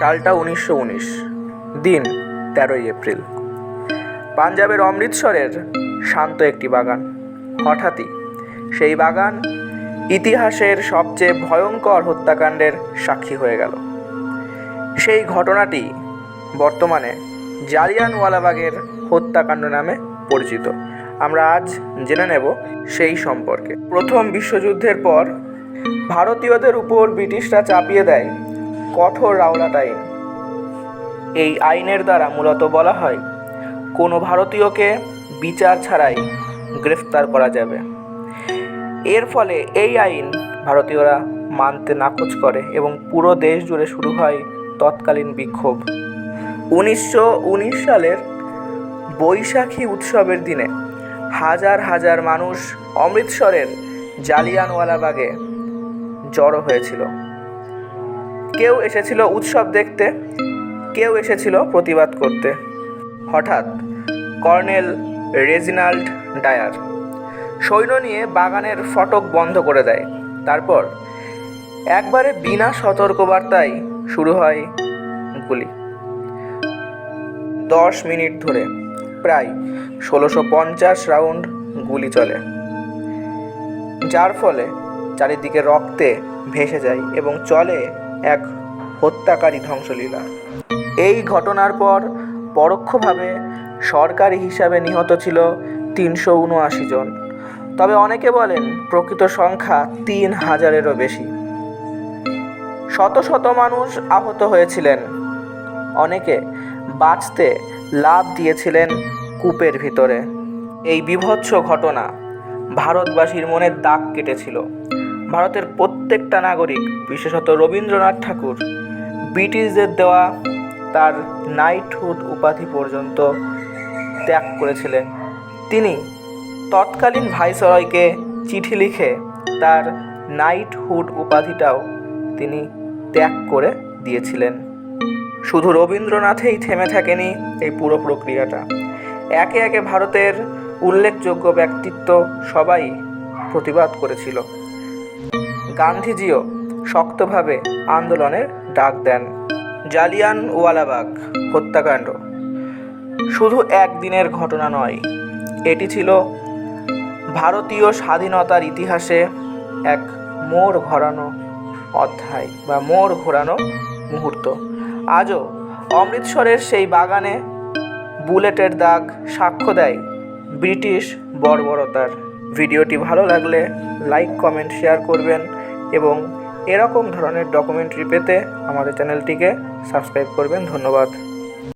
সালটা উনিশশো উনিশ, দিন তেরোই এপ্রিল। পাঞ্জাবের অমৃতসরের শান্ত একটি বাগান, হঠাৎই। সেই বাগান ইতিহাসের সবচেয়ে ভয়ঙ্কর হত্যাকাণ্ডের সাক্ষী হয়ে গেল। সেই ঘটনাটি বর্তমানে জালিয়ানওয়ালাবাগের হত্যাকাণ্ড নামে পরিচিত। আমরা আজ জেনে নেব সেই সম্পর্কে। প্রথম বিশ্বযুদ্ধের পর ভারতীয়দের উপর ব্রিটিশরা চাপিয়ে দেয় কঠোর রাওলাট আইন এই আইনের দ্বারা মূলত বলা হয়, কোনো ভারতীয়কে বিচার ছাড়াই গ্রেফতার করা যাবে। এর ফলে এই আইন ভারতীয়রা মানতে নাকচ করে এবং পুরো দেশ জুড়ে শুরু হয় তৎকালীন বিক্ষোভ। উনিশশো উনিশ সালের বৈশাখী উৎসবের দিনে হাজার হাজার মানুষ অমৃতসরের জালিয়ানওয়ালাবাগে জড়ো হয়েছিল। কেউ এসেছিল উৎসব দেখতে, কেউ এসেছিল প্রতিবাদ করতে। হঠাৎ কর্নেল রেজিনাল্ড ডায়ার সৈন্য নিয়ে বাগানের ফটক বন্ধ করে দেয়। তারপর একবারে বিনা সতর্কবার্তায় শুরু হয় গুলি। দশ মিনিট ধরে প্রায় ষোলোশো পঞ্চাশ রাউন্ড গুলি চলে, যার ফলে চারিদিকে রক্তে ভেসে যায় এবং চলে এক হত্যাকারী ধ্বংসলীলা। এই ঘটনার পর পরোক্ষভাবে সরকারি হিসাবে নিহত ছিল তিনশো উনআশি জন। তবে অনেকে বলেন প্রকৃত সংখ্যা তিন হাজারেরও বেশি। শত শত মানুষ আহত হয়েছিলেন। অনেকে বাঁচতে লাভ দিয়েছিলেন কূপের ভিতরে। এই বিভৎস ঘটনা ভারতবাসীর মনে দাগ কেটেছিল। ভারতের প্রত্যেকটা নাগরিক, বিশেষত রবীন্দ্রনাথ ঠাকুর, ব্রিটিশদের দেওয়া তার নাইটহুড উপাধি পর্যন্ত ত্যাগ করেছিলেন। তিনি তৎকালীন ভাইসরয়কে চিঠি লিখে তার নাইটহুড উপাধিটাও তিনি ত্যাগ করে দিয়েছিলেন। শুধু রবীন্দ্রনাথেই থেমে থাকেনি এই পুরো প্রক্রিয়াটা। একে একে ভারতের উল্লেখযোগ্য ব্যক্তিত্ব সবাই প্রতিবাদ করেছিল। গান্ধীজিও শক্তভাবে আন্দোলনের ডাক দেন। জালিয়ান ওয়ালাবাগ হত্যাকাণ্ড। শুধু একদিনের ঘটনা নয়, এটি ছিল ভারতীয় স্বাধীনতার ইতিহাসে এক মোড় ঘোরানো অধ্যায় বা মোড় ঘোরানো মুহূর্ত। আজও অমৃতসরের সেই বাগানে বুলেটের দাগ সাক্ষ্য দেয় ব্রিটিশ বর্বরতার। ভিডিওটি ভালো লাগলে লাইক, কমেন্ট, শেয়ার করবেন। এবং এরকম ধরনের ডকুমেন্টারি পেতে আমাদের চ্যানেলটিকে সাবস্ক্রাইব করবেন। ধন্যবাদ।